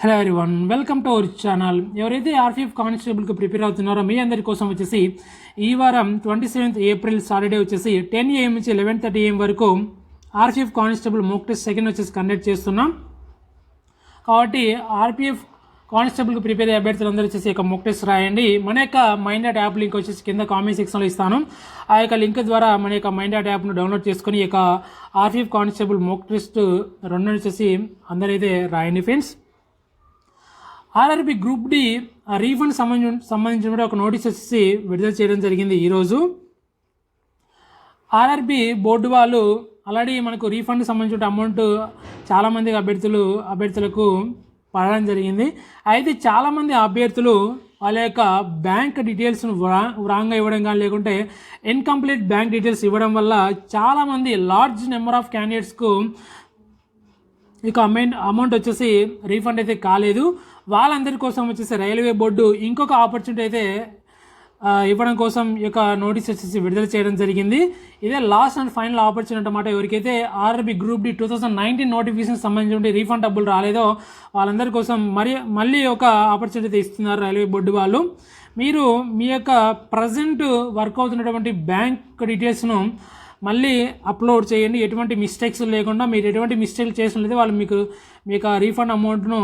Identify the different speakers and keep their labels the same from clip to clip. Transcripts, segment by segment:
Speaker 1: Hello one welcome to our channel ఎవరైతే RPF కానిస్టేబుల్కి prepare అవుతున్నారో మీ అందరి కోసం వచ్చేసి ఈ వారం ట్వంటీ సెవెంత్ ఏప్రిల్ సాటర్డే వచ్చేసి టెన్ ఏఎం నుంచి లెవెన్ థర్టీ ఏఎం వరకు RPF constable mock test second వచ్చేసి కండక్ట్ చేస్తున్నాం. కాబట్టి ఆర్పిఎఫ్ కానిస్టేబుల్కి ప్రిపేర్ అయ్యే అభ్యర్థులందరూ వచ్చేసి ఒక మొక్ టెస్ట్ రాయండి. మన యొక్క మైండ్ డాట్ యాప్ లింక్ వచ్చేసి కింద కామెంట్ సెక్షన్లో ఇస్తాను. ఆ యొక్క లింక్ ద్వారా మన యొక్క మైండ్ డాట్ యాప్ను డౌన్లోడ్ చేసుకొని ఈ యొక్క ఆర్పిఎఫ్ కానిస్టేబుల్ మోక్ టెస్ట్ రెండు వచ్చేసి అందరైతే రాయండి friends RRB group D refund సంబంధించి సంబంధించిన ఒక నోటీస్ వచ్చేసి విడుదల చేయడం జరిగింది ఈరోజు ఆర్ఆర్బి బోర్డు వాళ్ళు ఆల్రెడీ మనకు రీఫండ్ సంబంధించిన అమౌంట్ చాలామంది అభ్యర్థులు అభ్యర్థులకు పడడం జరిగింది. అయితే చాలామంది అభ్యర్థులు వాళ్ళ యొక్క బ్యాంక్ డీటెయిల్స్ను వ్రా రాంగ్గా ఇవ్వడం కానీ లేకుంటే ఇన్కంప్లీట్ బ్యాంక్ డీటెయిల్స్ ఇవ్వడం వల్ల చాలామంది లార్జ్ నెంబర్ ఆఫ్ క్యాండిడేట్స్కు ఇక అమౌంట్ అమౌంట్ వచ్చేసి రీఫండ్ అయితే కాలేదు. వాళ్ళందరి కోసం వచ్చేసి రైల్వే బోర్డు ఇంకొక ఆపర్చునిటీ అయితే ఇవ్వడం కోసం ఈ యొక్క నోటీస్ వచ్చేసి విడుదల చేయడం జరిగింది. ఇదే లాస్ట్ అండ్ ఫైనల్ ఆపర్చునిటీ అనమాట ఎవరికైతే RRB group D two thousand nineteen notification సంబంధించిన రీఫండ్ డబ్బులు రాలేదో వాళ్ళందరి కోసం మరి మళ్ళీ ఒక ఆపర్చునిటీ ఇస్తున్నారు రైల్వే బోర్డు వాళ్ళు. మీరు మీ యొక్క ప్రజెంట్ వర్క్ అవుతున్నటువంటి బ్యాంక్ డీటెయిల్స్ను మళ్ళీ అప్లోడ్ చేయండి. ఎటువంటి మిస్టేక్స్ లేకుండా మీరు ఎటువంటి మిస్టేక్ చేసినట్లయితే వాళ్ళు మీకు మీకు ఆ రీఫండ్ అమౌంట్ను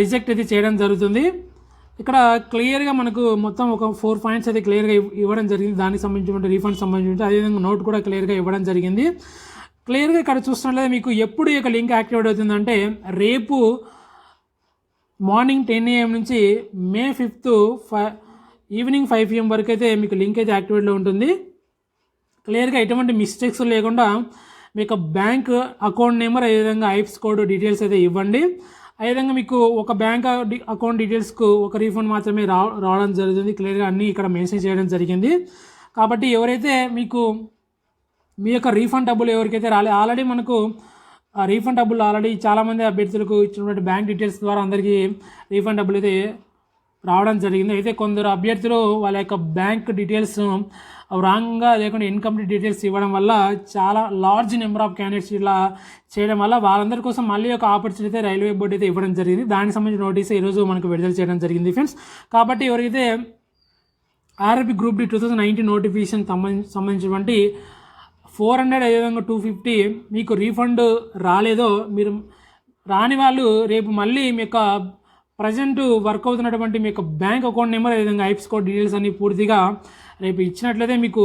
Speaker 1: రిజెక్ట్ అయితే చేయడం జరుగుతుంది. ఇక్కడ క్లియర్గా మనకు మొత్తం ఒక ఫోర్ పాయింట్స్ అయితే క్లియర్గా ఇవ్వడం జరిగింది. దానికి సంబంధించిన రీఫండ్ సంబంధించి అదేవిధంగా నోట్ కూడా క్లియర్గా ఇవ్వడం జరిగింది. క్లియర్గా ఇక్కడ చూస్తున్నట్లయితే మీకు ఎప్పుడు ఈ యొక్క లింక్ యాక్టివేట్ అవుతుందంటే రేపు మార్నింగ్ టెన్ ఏఎం నుంచి May fifth five evening five PM వరకు అయితే మీకు లింక్ అయితే యాక్టివేట్లో ఉంటుంది. క్లియర్గా ఎటువంటి మిస్టేక్స్ లేకుండా మీకు బ్యాంక్ అకౌంట్ నెంబర్ అదేవిధంగా ఐప్స్ కోడ్ డీటెయిల్స్ అయితే ఇవ్వండి. అదేవిధంగా మీకు ఒక బ్యాంక్ అకౌంట్ డీటెయిల్స్కు ఒక రీఫండ్ మాత్రమే రా రావడం జరుగుతుంది క్లియర్గా అన్నీ ఇక్కడ మెన్షన్ చేయడం జరిగింది. కాబట్టి ఎవరైతే మీకు మీ యొక్క రీఫండ్ డబ్బులు ఎవరికైతే రాలే ఆల్రెడీ మనకు రీఫండ్ డబ్బులు ఆల్రెడీ చాలామంది అభ్యర్థులకు ఇచ్చినటువంటి బ్యాంక్ డీటెయిల్స్ ద్వారా అందరికీ రీఫండ్ డబ్బులు అయితే రావడం జరిగింది. అయితే కొందరు అభ్యర్థులు వాళ్ళ యొక్క బ్యాంక్ డీటెయిల్స్ రాంగ్గా లేకుండా ఇన్కంప్లీట్ డీటెయిల్స్ ఇవ్వడం వల్ల చాలా లార్జ్ నెంబర్ ఆఫ్ క్యాండిడేట్స్ ఇలా చేయడం వల్ల వాళ్ళందరి కోసం మళ్ళీ ఒక ఆపర్చునిటీ అయితే రైల్వే బోర్డు అయితే ఇవ్వడం జరిగింది. దానికి సంబంధించిన నోటీస్ ఈరోజు మనకు విడుదల చేయడం జరిగింది ఫ్రెండ్స్. కాబట్టి ఎవరైతే RRB group D two thousand nineteen notification సంబంధించినటువంటి ఫోర్ హండ్రెడ్ అదేవిధంగా టూ ఫిఫ్టీ మీకు రీఫండ్ రాలేదో మీరు రాని వాళ్ళు రేపు మళ్ళీ మీ యొక్క ప్రజెంట్ వర్క్ అవుతున్నటువంటి మీకు బ్యాంక్ అకౌంట్ నెంబర్ అదేవిధంగా ఐప్స్ కోడ్ డీటెయిల్స్ అన్ని పూర్తిగా రేపు ఇచ్చినట్లయితే మీకు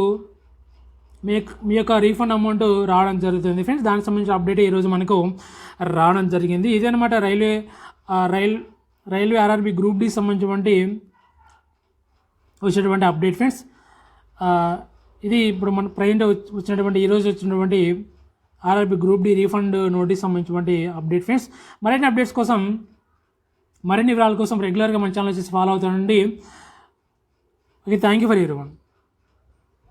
Speaker 1: మీ మీ యొక్క రీఫండ్ అమౌంట్ రావడం జరుగుతుంది ఫ్రెండ్స్. దానికి సంబంధించిన అప్డేట్ ఈరోజు మనకు రావడం జరిగింది. ఇదనమాట railway rail railway RRB group D సంబంధించినటువంటి వచ్చినటువంటి అప్డేట్ ఫ్రెండ్స్. ఇది ఇప్పుడు మన ప్రజెంట్ వచ్చినటువంటి ఈరోజు వచ్చినటువంటి RRB group D refund notice సంబంధించినటువంటి అప్డేట్ ఫ్రెండ్స్. మరిన్ని అప్డేట్స్ కోసం మరిన్ని వివరాల కోసం రెగ్యులర్గా మన ఛానల్ వచ్చేసి ఫాలో అవుతానండి okay thank you for every one